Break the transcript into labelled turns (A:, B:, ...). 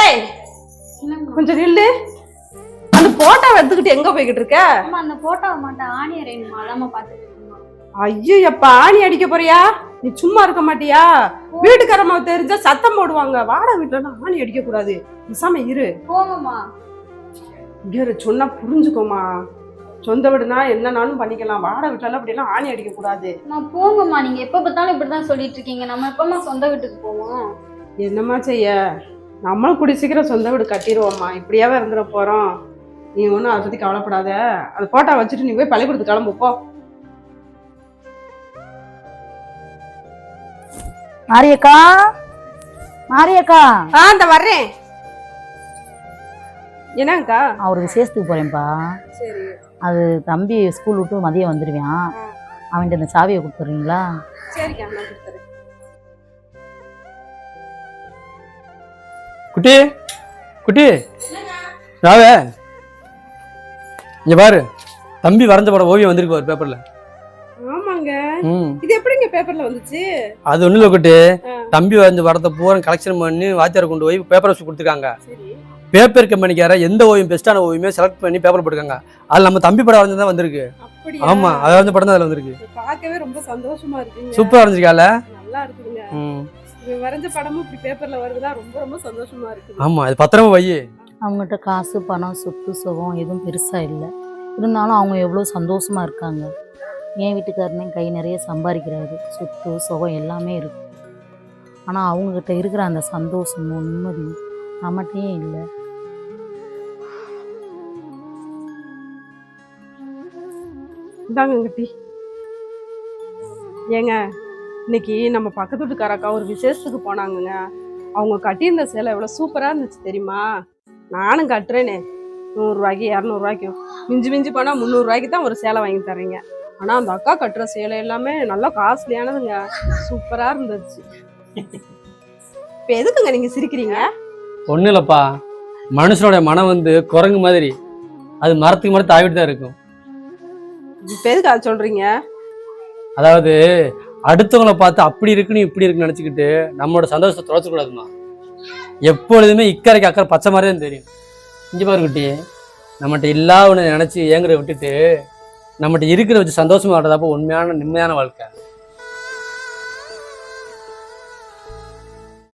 A: ஏய் கொஞ்சம் நில்லு. அந்த போட்டோ எடுத்துக்கிட்டு எங்க போய்கிட்டு இருக்க?
B: அம்மா அந்த போட்டோவை மட்டும் ஆணி அறையணுமா? அதாம்மா பார்த்துட்டு
A: ஐயோ எப்ப ஆணி அடிக்க போறியா? நீ சும்மா இருக்க மாட்டியா? வீட்டுக்காரம்மா தெரிஞ்சா சத்தம் போடுவாங்க. வாடகை வீட்டுல ஆணி அடிக்க கூடாது பேசாம இரு.
B: போங்கம்மா.
A: இங்க சொன்னா புரிஞ்சுக்கோமா சொந்த வீடுனா என்னனாலும் பண்ணிக்கலாம். வாடகை வீட்டுல அப்படி எல்லாம் ஆணி அடிக்க கூடாது
B: போங்கம்மா. நீங்க எப்ப பார்த்தாலும் இப்படிதான் சொல்லிட்டு இருக்கீங்க. நம்ம எப்பமா சொந்த வீட்டுக்கு போவோம்?
A: என்னம்மா செய்ய? நம்மளும் கூடி சீக்கிரம் சொந்த வீடு கட்டிடுவோம்மா. இப்படியாவே இருந்துட போறோம். நீ ஒன்றும் அதை பத்தி கவலைப்படாத. அந்த போட்டோ வச்சுட்டு நீ போய் பள்ளிக்கூடத்துக்கு கிளம்பு போ.
C: மாரியக்கா? மாரியக்கா?
A: ஆ இந்த வர்றேன். என்னங்கக்கா
C: நான் ஒரு விசேஷத்துக்கு போறேன்ப்பா.
A: சரி.
C: அது தம்பி ஸ்கூல் விட்டு மதியம் வந்துடுவான் அவன்கிட்ட இந்த சாவியை கொடுத்துட்றீங்களா?
A: சரிக்கா நான் கொடுத்துறேன்.
D: குட்டி குட்டி. ராவே. இங்க பாரு. தம்பி வரைஞ்ச படம் ஓவியம் வந்திருக்கு ஒரு பேப்பர்ல
A: ஆமாங்க. இது எப்படிங்க பேப்பர்ல வந்துச்சு?
D: அது ஒண்ணும் இல்லை குட்டி. தம்பி வரைஞ்ச படத்தை பூரா கலெக்ஷன் பண்ணி வாத்தியார் கொண்டு போய் பேப்பர் வச்சு கொடுத்துருக்காங்க. பேப்பர் கம்பெனிக்கார எந்த ஓவியம் பெஸ்ட்டான ஓவியமே செலக்ட் பண்ணி பேப்பர் போட்டுருக்காங்க. அதில் நம்ம தம்பி படம் வரைஞ்சது தான் வந்திருக்கு. ஆமா அது வரைஞ்ச படம் தான் அதில் வந்திருக்கு.
A: பார்க்கவே ரொம்ப சந்தோஷமா இருக்குங்க.
D: சூப்பராக வரைஞ்சிருக்கால
A: வரைஞ்ச படமும் இப்படி பேப்பர்ல வருதுன்னா ரொம்ப ரொம்ப சந்தோஷமா இருக்குது.
D: ஆமா இது பத்திரமா வை
C: அவங்ககிட்ட காசு பணம் சொத்து சுகம் எதுவும் பெருசாக இல்லை. இருந்தாலும் அவங்க எவ்வளோ சந்தோஷமா இருக்காங்க. என் வீட்டுக்காரனே கை நிறைய சம்பாதிக்கிறாரு. சொத்து சுகம் எல்லாமே இருக்கு. ஆனால் அவங்கக்கிட்ட இருக்கிற அந்த சந்தோஷமும் நிம்மதியும் நம்மகிட்டயே இல்லை.
A: இந்தாங்க கட்டி ஏங்க இன்னைக்கு நம்ம பக்கத்து வீட்டுக்காரக்கா ஒரு விசேஷத்துக்கு போனாங்கங்க. அவங்க கட்டியிருந்த சேலை எவ்வளோ சூப்பராக இருந்துச்சு தெரியுமா? நானும் கட்டுறேனே. நூறுரூவாய்க்கு இரநூறுவாய்க்கு மிஞ்சி மிஞ்சி போனால் முந்நூறுரூவாய்க்கு தான் ஒரு சேலை வாங்கி தர்றீங்க ஆனால் அந்த அக்கா கட்டுற சேலை எல்லாமே நல்லா காஸ்ட்லியானதுங்க. சூப்பராக இருந்துச்சு. இப்போ எதுக்குங்க நீங்கள் சிரிக்கிறீங்க?
D: ஒன்றும் இல்லைப்பா. மனுஷனோட மனம் வந்து குரங்கு மாதிரி. அது மரத்துக்கு மரம் தாவிட்டு தான் இருக்கும்.
A: இப்போ எதுக்கு அதை சொல்கிறீங்க
D: அதாவது அடுத்தவங்கள பார்த்து அப்படி இருக்குன்னு இப்படி இருக்குன்னு நினச்சிக்கிட்டு நம்மளோட சந்தோஷத்தை தொலைச்சக்கூடாதுமா எப்பொழுதுமே இக்கரைக்கு அக்கறை பச்சை மாதிரி தான் தெரியும். இங்கே பாரு குட்டி நம்மகிட்ட இல்லாத ஒன்று நினச்சி ஏங்குறத விட்டுட்டு நம்மகிட்ட இருக்கிற வச்சு சந்தோஷமாக வர்றதாப்போ உண்மையான நிம்மதியான வாழ்க்கை.